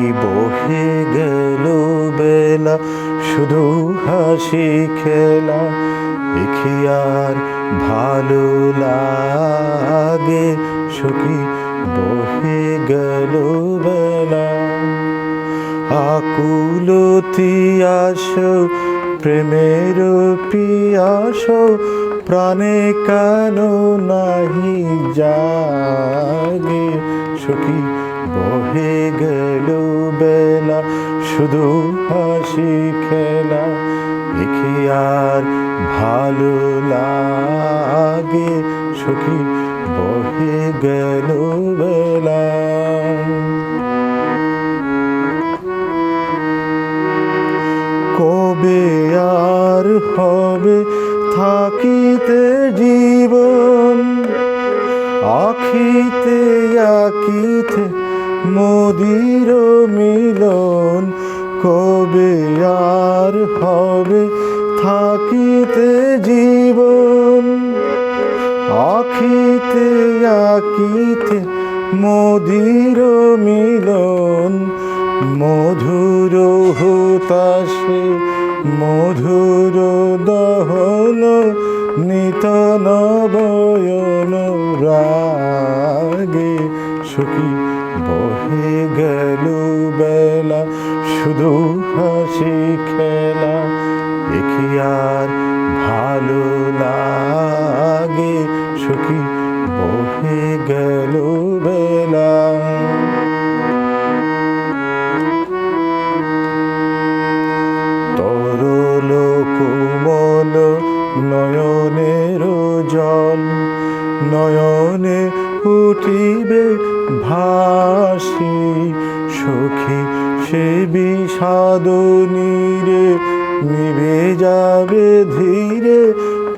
বহে গেল বেলা, শুধু হাসি খেলা, দেখি আর ভালো লাগে। সখী, বহে গেল বেলা। আকুলতি আসো, প্রেমের পিয়াস, প্রাণে কেন নাহি জাগে? সখী, বহে গেল শুধু হাসি খেলা, দেখি আর ভালো লাগে। সখী, বহে গেল বেলা। কবে আর হবে থাকিতে জীবন? আখিতে, আকিতে মোদির মিলন কবে আর হবে থাকিতে জীবন? আখিতে আকিতে মোদির মিলন। মধুর হতাশে মধুর দহন নিত নবয়ন রাগে সুখী। বেলা শুধু হাসি খেলা, দেখি আর ভালো লাগে। সুখী, বহে গেল বেলা। তরল কোমল নয়নের জল, নয়নে উঠিবে ভাসি সখী। সে বিষাদ নীরে নিবে যাবে ধীরে,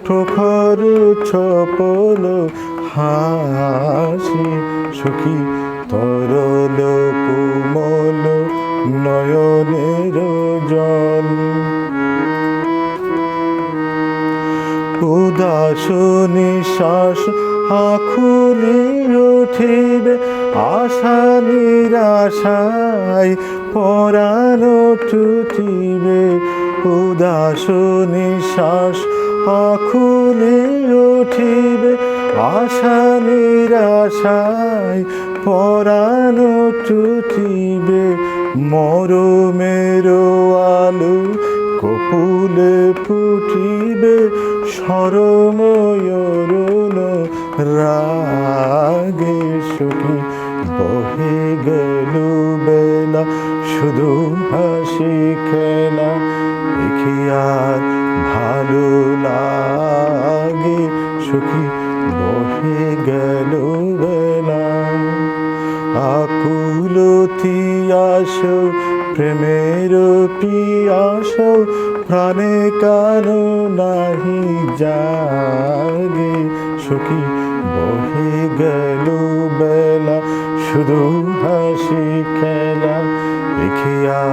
প্রখর ছপল হাসি সুখী তরল কোমল নয়নের জল। উদাস নিশ্বাস আখুলি উঠিবে, আশা নিরাশায় পরানো টুটিবে উদাস নিশ্বাস আখুলে উঠিবে, আশা নিরাশায় পরানো টুটিবে মরমের আলু কপুলে ফুটিবে সরময়রুণ রাগে শুধু হাসি খেলা, দেখি আর ভালো লাগে। সুখী বহে গেল বেলা। আকুলতি আসো, প্রেমের পিয়াস প্রাণে কার নাহি জাগে। সখী বহে গেল বেলা, শুধু দেখিয়া